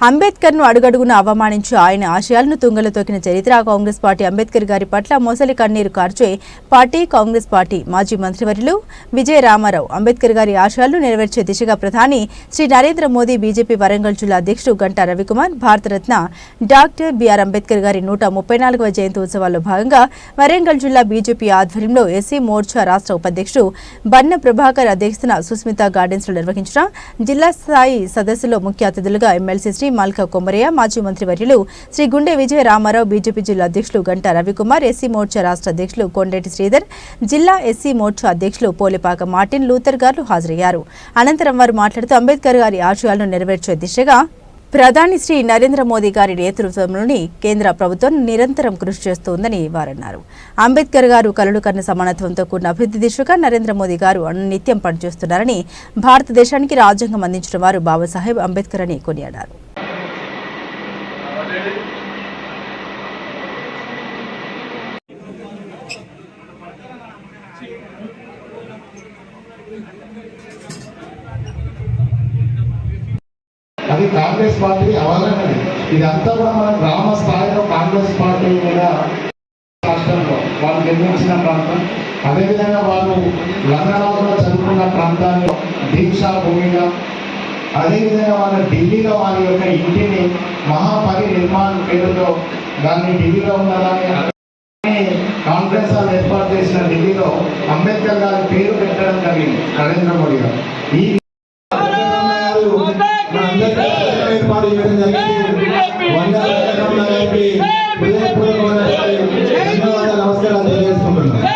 అంబేద్కర్ను అడుగడుగున అవమానించి ఆయన ఆశయాలను తుంగలో తొక్కిన చరిత్ర. కాంగ్రెస్ పార్టీ అంబేద్కర్ గారి పట్ల మోసలి కన్నీరు కార్చే పార్టీ కాంగ్రెస్ పార్టీ మాజీ మంత్రివర్యులు విజయ రామారావు అంబేద్కర్ గారి ఆశయాలను నెరవేర్చే దిశగా ప్రధాని శ్రీ నరేంద్ర మోదీ బీజేపీ వరంగల్ జిల్లా అధ్యక్షుడు Ganta Ravikumar Bharat Ratna doctor B R Ambedkar గారి నూట ముప్పై నాలుగవ జయంతి ఉత్సవాల్లో భాగంగా వరంగల్ జిల్లా బీజేపీ ఆధ్వర్యంలో ఎస్సీ మోర్చా రాష్ట్ర ఉపాధ్యక్షుడు బన్న ప్రభాకర్ అధ్యక్షతన సుస్మిత గార్డెన్స్లో నిర్వహించిన జిల్లా స్థాయి సదస్సులో ముఖ్య అతిథులుగా ఎమ్మెల్సీ శ్రీ మల్క కొమరయ్య మాజీ మంత్రివర్యులు శ్రీ గుండె విజయ రామారావు బీజేపీ జిల్లా అధ్యక్షులు గంటా రవికుమార్ ఎస్సీ మోర్చా రాష్ట్ర అధ్యక్షులు కొండేటి శ్రీధర్ జిల్లా ఎస్సీ మోర్చా అధ్యక్షులు పోలిపాక మార్టిన్ లూథర్ గారు హాజరయ్యారు. అనంతరం వారు మాట్లాడుతూ అంబేద్కర్ గారి ఆశయాలను నెరవేర్చే దిశగా ప్రధాని శ్రీ నరేంద్ర మోదీ గారి నేతృత్వంలోని కేంద్ర ప్రభుత్వం నిరంతరం కృషి చేస్తోందని వారన్నారు. అంబేద్కర్ గారు కలలు కన్న సమానత్వంతో కూడిన అభివృద్ధి దిశగా నరేంద్ర మోదీ గారు నిత్యం పనిచేస్తున్నారని భారతదేశానికి రాజ్యాంగం అందించిన వారు బాబాసాహెబ్ అంబేద్కర్ అని కొనియాడారు. అది కాంగ్రెస్ పార్టీ అవగాహనది ఇదంతా కూడా మన గ్రామ స్థాయిలో కాంగ్రెస్ పార్టీ కూడా రాష్ట్రంలో వాళ్ళు నిర్మించిన ప్రాంతం. అదేవిధంగా వాళ్ళు లండన్లో చదువుకున్న ప్రాంతాల్లో దీక్షా భూమిగా అదేవిధంగా వాళ్ళ ఢిల్లీలో వారి యొక్క ఇంటిని మహాపరి నిర్మాణం పేరుతో దాన్ని ఢిల్లీలో ఉన్నదాన్ని కాంగ్రెస్ వాళ్ళు ఏర్పాటు చేసిన ఢిల్లీలో అంబేద్కర్ గారి పేరు పెట్టడం జరిగింది నరేంద్ర మోడీ గారు. ఈ ధన్యవాదాలు నమస్కారాలు తెలియజేసుకుంటున్నాను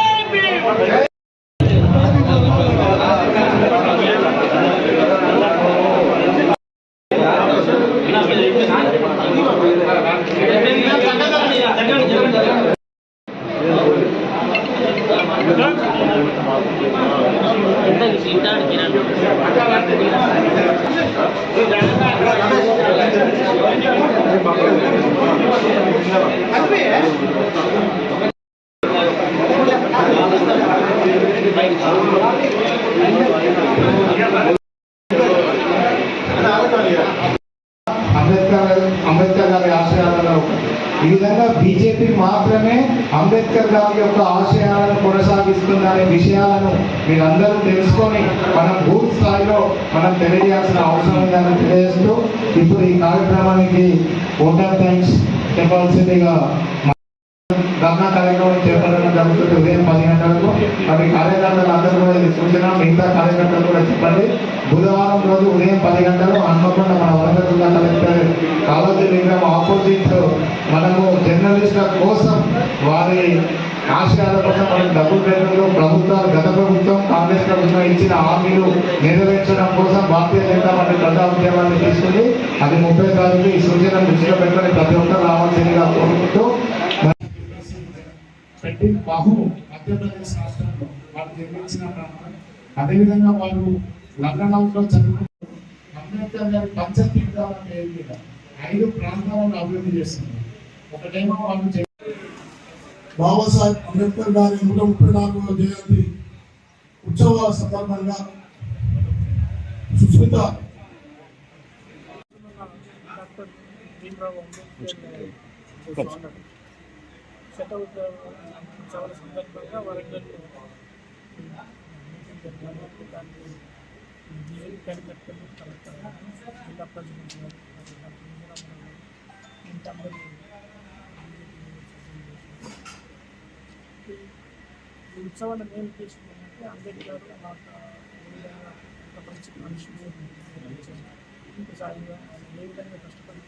అంబేద్కర్ అంబేద్కర్ గారి ఆశయాలలో ఈ విధంగా బీజేపీ మాత్రమే అంబేద్కర్ గారి యొక్క ఆశయాలను కొనసాగిస్తుందనే విషయాలను మీరందరూ తెలుసుకొని మనం బూత్ స్థాయిలో మనం తెలియజేయాల్సిన అవసరం ఉందని తెలియజేస్తూ ఇప్పుడు ఈ కార్యక్రమానికి ఓటర్ థ్యాంక్స్ చెప్పాల్సిందిగా ధర్నా కార్యక్రమం చేపట్టడం జరుగుతుంది. ఉదయం పది గంటలకు. మరి కార్యకర్తలు అందరూ కూడా ఇది సూచన మిగతా కార్యకర్తలు కూడా చెప్పండి. బుధవారం రోజు ఉదయం పది గంటలు హన్మకొండ మన వరంగల్ జిల్లా కలెక్టర్ కాళోజీ విగ్రహం ఆపోజిట్ మనము జర్నలిస్టుల కోసం వారి ఆశయాల కోసం మనం డబ్బులు పెట్టడంలో ప్రభుత్వాలు గత ప్రభుత్వం కాంగ్రెస్ ప్రభుత్వం ఇచ్చిన హామీలు నెరవేర్చడం కోసం భారతీయ జనతా పార్టీ ఉద్యమాన్ని తీసుకుని అది ముప్పై తారీఖు ఈ సూచన దృష్టిలో పెట్టుకొని ప్రతి ఒక్కరు రావాల్సిందిగా కోరుకుంటూ పెట్టి బాహు మధ్యప్రదేశ్ రాష్ట్రంలో వాళ్ళు నిర్మించిన ప్రాంతం. అదేవిధంగా వాళ్ళు లండన్ హౌస్లో చదువుకుంటూ అంబేద్కర్ గారి పంచతీర్థాల పేరు మీద ఐదు ప్రాంతాలను అభివృద్ధి చేస్తున్నారు. ఒకటేమో వాళ్ళు బాబాసాహెబ్ అంబేద్కర్ గారి నూట ముప్పై నాలుగవ జయంతి ఉత్సవాల సందర్భంగా సుస్మిత డాక్టర్ ఉత్సవాల సందర్భంగా వరంగల్లో జిల్లా ఈ ఉత్సవాన్ని మేము తీసుకున్నామంటే అంబేద్కర్ మాకు ఏ విధంగా ఒక మంచి మనిషిని ఇంకోసారిగా ఏ విధంగా కష్టపడి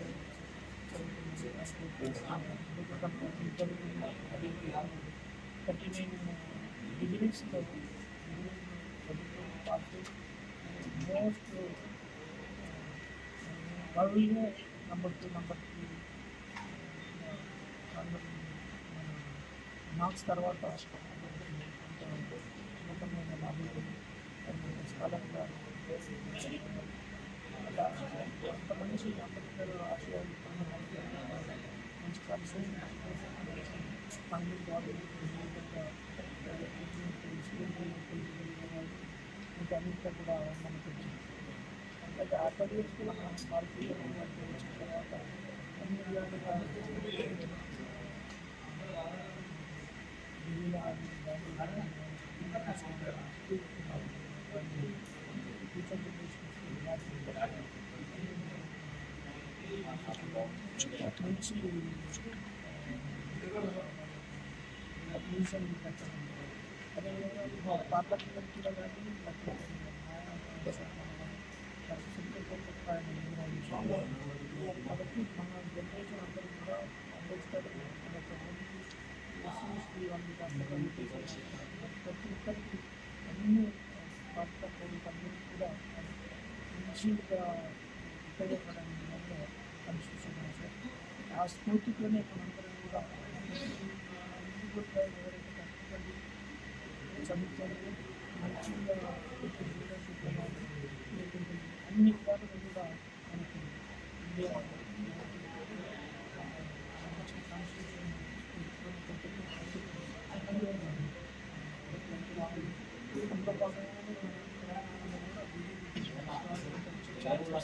థర్టీ నైన్ డిగ్రీస్ మోస్ట్ వరల్డ్లో number two number three marks తర్వాత ఉన్నతమైన లాభాలు స్థలంగా అలా అంత మంచి అంబేద్కర్ ఆశయాలు మంచి కలిసి పనులు కాదు ఇంకా అన్నింటిలో కూడా మనకు అలాగే ఆర్డబ్ల్యూస్ కూడా మనం భారతీయ నుంచి అడ్మిషన్ అన్ని పార్లమెంట్ అందరూ కూడా మంచిగా ఉపయోగపడడానికి విధంగా పనిచేస్తున్నాం సార్ ఆ స్ఫూర్తితోనే ఇప్పుడు అందరూ కూడా ఎవరైతే కష్టపడి చదువుతారో మంచిగా లీడర్షిప్ అన్ని విధాలుగా కూడా మనకి చాలా